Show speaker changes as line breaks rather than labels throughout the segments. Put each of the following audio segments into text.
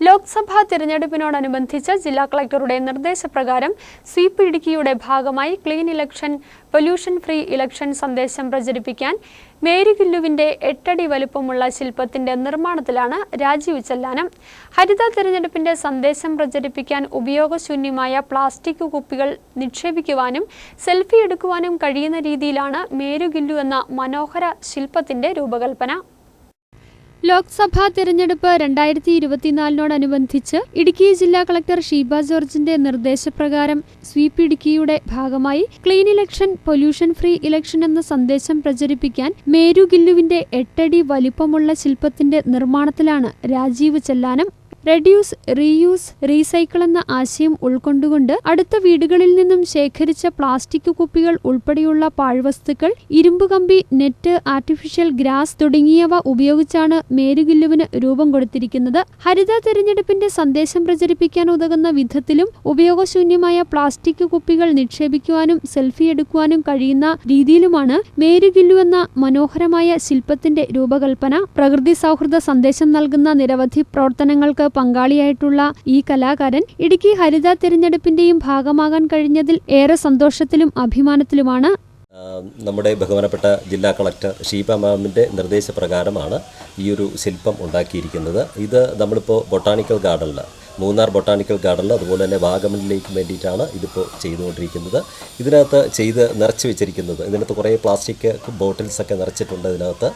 ലോക്സഭാ തിരഞ്ഞെടുപ്പിനോടനുബന്ധിച്ച് ജില്ലാ കളക്ടറുടെ നിർദ്ദേശപ്രകാരം സ്വീപ് ഇടുക്കിയുടെ ഭാഗമായി clean election pollution free election സന്ദേശം പ്രചരിപ്പിക്കാൻ മേരികില്ലുവിന്റെ എട്ടടി വലുപ്പമുള്ള ശില്പത്തിന്റെ നിർമ്മാണത്തിലാണ് രാജീവ് ചെല്ലാനം. ഹരിത തിരഞ്ഞെടുപ്പിന്റെ സന്ദേശം പ്രചരിപ്പിക്കാൻ ഉപയോഗശൂന്യമായ പ്ലാസ്റ്റിക് കുപ്പികൾ നിക്ഷേപിക്കുവാനും സെൽഫി എടുക്കുവാനും കഴിയുന്ന രീതിയിലാണ് മേരുകില്ലു എന്ന മനോഹര ശില്പത്തിന്റെ രൂപകൽപ്പന. ലോക്സഭാ തിരഞ്ഞെടുപ്പ് രണ്ടായിരത്തി ഇരുപത്തിനാലിനോടനുബന്ധിച്ച് ഇടുക്കി ജില്ലാ കളക്ടർ ഷീബ ജോർജിന്റെ നിർദ്ദേശപ്രകാരം സ്വീപ് ഇടുക്കിയുടെ ഭാഗമായി clean election pollution free election എന്ന സന്ദേശം പ്രചരിപ്പിക്കാൻ മേരു ഗില്ലുവിന്റെ എട്ടടി വലിപ്പമുള്ള ശില്പത്തിന്റെ നിർമ്മാണത്തിലാണ് Rajeev Chellanam reduce reuse recycle എന്ന ആശയം ഉൾക്കൊണ്ടുകൊണ്ട് അടുത്ത വീടുകളിൽ നിന്നും ശേഖരിച്ച പ്ലാസ്റ്റിക് കുപ്പികൾ ഉൾപ്പെടെയുള്ള പാഴ്വസ്തുക്കൾ ഇരുമ്പ് കമ്പി നെറ്റ് ആർട്ടിഫിഷ്യൽ ഗ്രാസ് തുടങ്ങിയവ ഉപയോഗിച്ചാണ് മേരുകില്ലുവിന് രൂപം കൊടുത്തിരിക്കുന്നത്. ഹരിത തെരഞ്ഞെടുപ്പിന്റെ സന്ദേശം പ്രചരിപ്പിക്കാൻ ഉതകുന്ന വിധത്തിലും ഉപയോഗശൂന്യമായ പ്ലാസ്റ്റിക് കുപ്പികൾ നിക്ഷേപിക്കുവാനും സെൽഫി എടുക്കുവാനും കഴിയുന്ന രീതിയിലുമാണ് മേരുകില്ലു എന്ന മനോഹരമായ ശില്പത്തിന്റെ രൂപകൽപ്പന. പ്രകൃതി സൗഹൃദ സന്ദേശം നൽകുന്ന നിരവധി പ്രവർത്തനങ്ങൾക്ക് പങ്കാളിയായിട്ടുള്ള ഈ കലാകാരൻ ഇടുക്കി ഹരിത തിരഞ്ഞെടുപ്പിന്റെയും ഭാഗമാകാൻ കഴിഞ്ഞതിൽ ഏറെ സന്തോഷത്തിലും അഭിമാനത്തിലുമാണ്.
നമ്മുടെ ബഹുമാനപ്പെട്ട ജില്ലാ കളക്ടർ ഷീബ മാമിന്റെ നിർദ്ദേശപ്രകാരമാണ് ഈ ഒരു ശില്പം ഉണ്ടാക്കിയിരിക്കുന്നത്. ഇത് നമ്മളിപ്പോൾ ബൊട്ടാണിക്കൽ ഗാർഡനിൽ മൂന്നാർ ബൊട്ടാണിക്കൽ ഗാർഡനിൽ അതുപോലെ തന്നെ വാഗമണിലേക്ക് വേണ്ടിയിട്ടാണ് ഇതിപ്പോൾ ചെയ്തുകൊണ്ടിരിക്കുന്നത്. ഇതിനകത്ത് ചെയ്ത് നിറച്ച് വെച്ചിരിക്കുന്നത്. ഇതിനകത്ത് കുറേ പ്ലാസ്റ്റിക് ബോട്ടിൽസൊക്കെ നിറച്ചിട്ടുണ്ട് ഇതിനകത്ത്.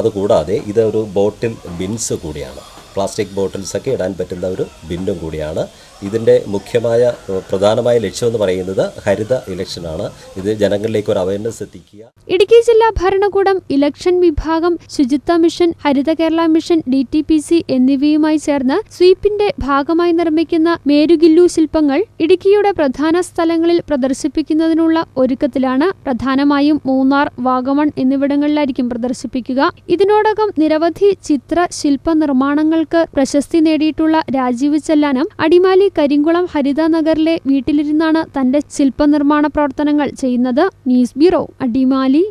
അതുകൂടാതെ ഇത് ഒരു ബോട്ടിൽ ബിൻസ് കൂടിയാണ്. പ്ലാസ്റ്റിക് ബോട്ടിൽസൊക്കെ ഇടാൻ പറ്റുന്ന ഒരു ബിന്നും കൂടിയാണ്. ഇതിന്റെ മുഖ്യമായ പ്രധാനമായ ലക്ഷ്യമെന്ന് പറയുന്നത് ഹരിത ഇലക്ഷനാണ് ഇത് ജനങ്ങളിലേക്ക് ഒരു അവയർനെസ് എത്തിക്കുക.
ഇടുക്കി ജില്ലാ ഭരണകൂടം ഇലക്ഷൻ വിഭാഗം Suchitwa mission Haritha Kerala mission D T P C എന്നിവയുമായി ചേർന്ന് സ്വീപ്പിന്റെ ഭാഗമായി നിർമ്മിക്കുന്ന മേരുഗില്ലു ശില്പങ്ങൾ ഇടുക്കിയുടെ പ്രധാന സ്ഥലങ്ങളിൽ പ്രദർശിപ്പിക്കുന്നതിനുള്ള ഒരുക്കത്തിലാണ് പ്രധാനമായും മൂന്നാർ വാഗമൺ എന്നിവിടങ്ങളിലായിരിക്കും പ്രദർശിപ്പിക്കുക. ഇതിനോടകം നിരവധി ചിത്ര ശില്പ നിർമ്മാണങ്ങൾക്ക് പ്രശസ്തി നേടിയിട്ടുള്ള രാജീവ് ചെല്ലാനം അടിമാലി കരിങ്കുളം ഹരിത നഗറിലെ വീട്ടിലിരുന്നാണ് തന്റെ ശില്പനിർമ്മാണ പ്രവർത്തനങ്ങൾ ചെയ്യുന്നത്. News bureau Adimali.